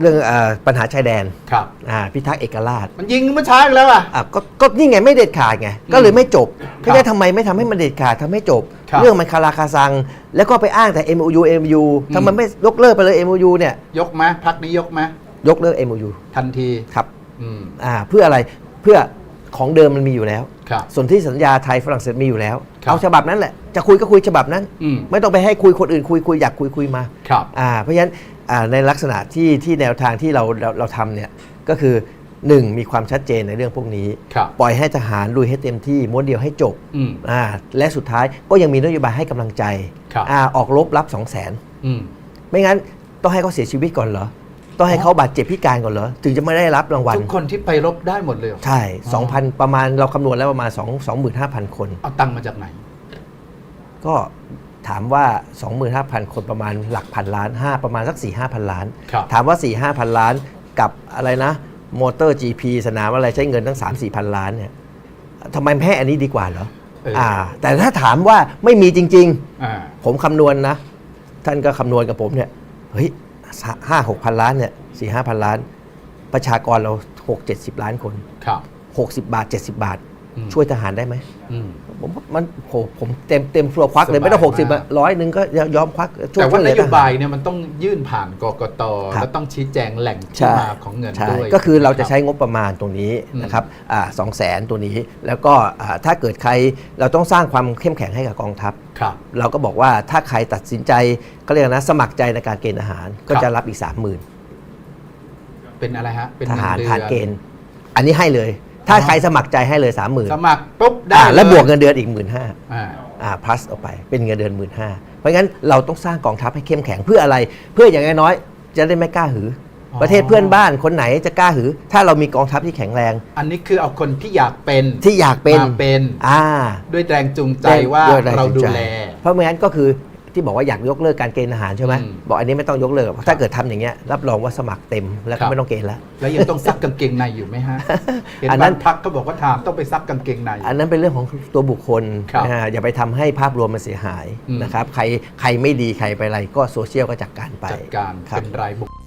เรื่องเออปัญหาชายแดนครับ อ่าพิทักษ์เอกราชมันยิงเมื่อเช้าอีกแล้วอะ อะก็ก็นี่ไงไม่เด็ดขาดไงก็เลยไม่จบครับไม่ได้ทำไมไม่ทำให้มันเด็ดขาดทำให้จบ ครับเรื่องมันคาราคาซัง แล้วก็ไปอ้างแต่ MOU MOU อืมทำไมไม่ยกเลิกไปเลย MOU เนี่ยยกไหมพักนี้ยกไหมยกเลิก MOU ทันที ครับอืม อ่าเพื่ออะไรเพื่อ ของเดิมมันมีอยู่แล้ว ครับ ส่วนที่สัญญาไทยฝรั่งเศสมีอยู่แล้ว ครับเอาฉบับนั้นแหละ จะคุยก็คุยฉบับนั้น อืมไม่ต้องไปให้คุยคนอื่นคุยคุยอยากคุยคุยมาครับอ่าเพราะฉะนั้นอ่าในลักษณะที่ที่แนวทางที่เราเราเราทำเนี่ยก็คือ1มีความชัดเจนในเรื่องพวกนี้ ครับ ปล่อยให้ทหารลุยให้เต็มที่ม้วนเดียวให้จบอืม อ่าและสุดท้ายก็ยังมีนโยบายให้กำลังใจครับอ่าออกรบรับ 2 0 0 0 0นอืม ไม่งั้นต้องให้เขาเสียชีวิตก่อนเหรอ ต้องให้เขาบาดเจ็บพิการก่อนเหรอถึงจะไม่ได้รับรางวัล ทุกคนที่ไปรบได้หมดเลยเหรอใช่ 2,000 ประมาณเราคำนวณแล้วประมาณ 2 25,000 คน เอาตังค์มาจากไหน ก็ถามว่า 25,000 คนประมาณหลักพันล้าน 5 ประมาณสัก 4 5 พันล้าน ครับ ถามว่า 4 5 พันล้านกับอะไรนะมอเตอร์ GP สนามอะไรใช้เงินตั้ง 3 4 พันล้านเนี่ยทำไมไม่ให้อันนี้ดีกว่าเหรอเอออ่อ่า แต่ถ้าถามว่าไม่มีจริง อ่า ๆ ผมคำนวณนะ ท่านก็คำนวณกับผมเนี่ยเฮ้ย ห้าหกพันล้านเนี่ยสี่ห้าพันล้าน ประชากรเราหกเจ็ดสิบล้านคนครับหกสิบบาทเจ็ดสิบาทอืม ช่วยทหารได้ไหมอืมผมว่ามันโหผมเต็มเต็มฟัวควักเลยสบายไม่ต้องหกสิบมากร้อยหนึ่งก็ยอมควักช่วยแต่ว่าช่วยเหนลือโยทหารบายเนี่ยมันต้องยื่นผ่านกกตครับแล้วต้องชี้แจงแหล่งที่ใช่มาของเงินใช่ด้วยก็คือเราจะนบใช้งบประมาณตรงนี้อืมนะครับสองแสนตัวนี้ แล้วก็อ่าถ้าเกิดใครเราต้องสร้างความเข้มแข็งให้กับกองทัพครับเราก็บอกว่าถ้าใครตัดสินใจก็เรียกนะสมัครใจในการเกณฑ์อาหารก็ครับจะรับอีก3 0,000เป็นอะไรฮะเป็นทหารเงินดือผ่านเกณฑ์ อันนี้ให้เลย ถ้าอ๋อใครสมัครใจให้เลย3 0,000สมัครปุ๊บได้อ่าแล้วเยบวกเงินเดือนอีก1 5ื่นห้าอ่าอ่า plus ออกไปเป็นเงินเดือน1 5ื่นห้าเพราะงั้นเราต้องสร้างกองทัพให้เข้มแข็งเพื่ออะไร เพื่ออย่างน้อยๆจะได้ไม่กล้าหือออประเทศเพื่อนบ้านคนไหนจะกล้าหือ ถ้าเรามีกองทัพที่แข็งแรง อันนี้คือเอาคนที่อยากเป็นที่อยากเป็นมาเป็นอ่าด้วยแรงจูงใจว่าด้วยแรงเราจูงดูใจแล เพราะไม่งั้นก็คือ ที่บอกว่าอยากยกเลิกการเกณฑ์อาหารใช่ไหมอืมบอกอันนี้ไม่ต้องยกเลิกถ้าเกิดทำอย่างเงี้ยรับรองว่าสมัครเต็มแล้วครัก็บ ไม่ต้องเกณฑ์แล้ว แล้วยังต้องซักกางเกงในอยู่ไหมฮะ เห็นอันนั้บ้านนพักก็บอกว่าถามต้องไปซักกางเกงใน อันนั้นเป็นเรื่องของตัวบุคคลครับอ่าอย่าไปทำให้ภาพรวมมันเสียหายอืม นะครับใครใครไม่ดีใครไปอะไรก็โซเชียลก็จัดการไปจัดการครับ เป็นรายบุค